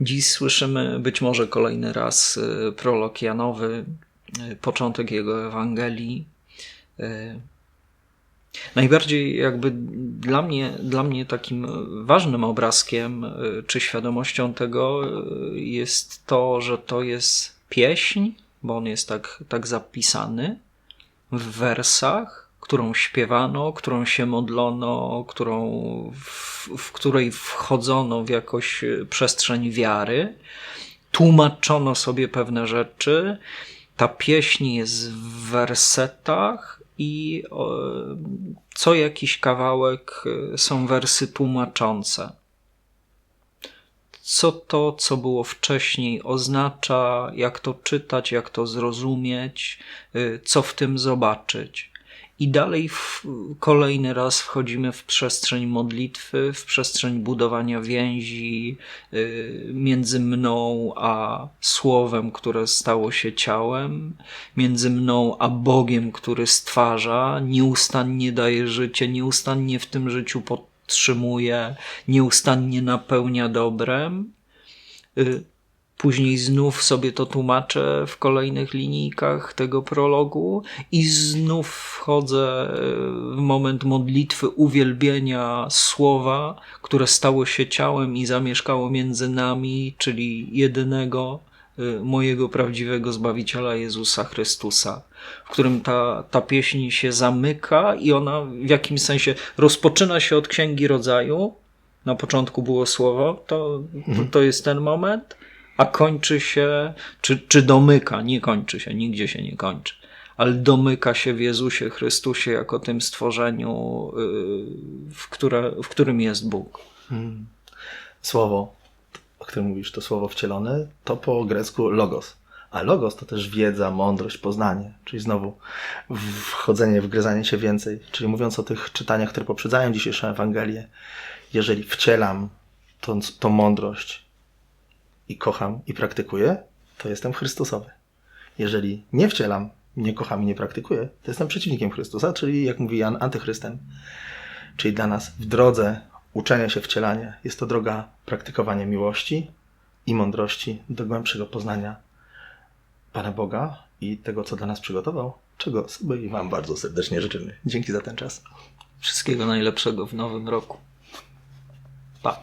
Dziś słyszymy być może kolejny raz y, prolog Janowy, y, początek jego Ewangelii. Y, najbardziej jakby dla mnie, dla mnie takim ważnym obrazkiem czy świadomością tego jest to, że to jest pieśń, bo on jest tak, tak zapisany w wersach, którą śpiewano, którą się modlono, którą, w, w której wchodzono w jakąś przestrzeń wiary, tłumaczono sobie pewne rzeczy. Ta pieśń jest w wersetach i co jakiś kawałek są wersy tłumaczące co to, co było wcześniej oznacza, jak to czytać, jak to zrozumieć, y, co w tym zobaczyć. I dalej w, kolejny raz wchodzimy w przestrzeń modlitwy, w przestrzeń budowania więzi y, między mną a Słowem, które stało się ciałem, między mną a Bogiem, który stwarza, nieustannie daje życie, nieustannie w tym życiu podtrzymuje, nieustannie napełnia dobrem. Y, Później znów sobie to tłumaczę w kolejnych linijkach tego prologu i znów wchodzę e, w moment modlitwy uwielbienia słowa, które stało się ciałem i zamieszkało między nami, czyli jedynego e, mojego prawdziwego Zbawiciela Jezusa Chrystusa, w którym ta, ta pieśń się zamyka i ona w jakimś sensie rozpoczyna się od Księgi Rodzaju. Na początku było słowo, to, to, to jest ten moment a kończy się, czy, czy domyka, nie kończy się, nigdzie się nie kończy, ale domyka się w Jezusie Chrystusie jako tym stworzeniu, y, w, które, w którym jest Bóg. Hmm. Słowo, o którym mówisz, to słowo wcielone, to po grecku logos. A logos to też wiedza, mądrość, poznanie, czyli znowu wchodzenie, wgryzanie się więcej. Czyli mówiąc o tych czytaniach, które poprzedzają dzisiejszą Ewangelię, jeżeli wcielam tą, tą mądrość, i kocham i praktykuję, to jestem Chrystusowy. Jeżeli nie wcielam, nie kocham i nie praktykuję, to jestem przeciwnikiem Chrystusa, czyli jak mówi Jan, antychrystem. Czyli dla nas w drodze uczenia się wcielania jest to droga praktykowania miłości i mądrości do głębszego poznania Pana Boga i tego, co dla nas przygotował, czego sobie i Wam bardzo serdecznie życzymy. Dzięki za ten czas. Wszystkiego najlepszego w nowym roku. Pa.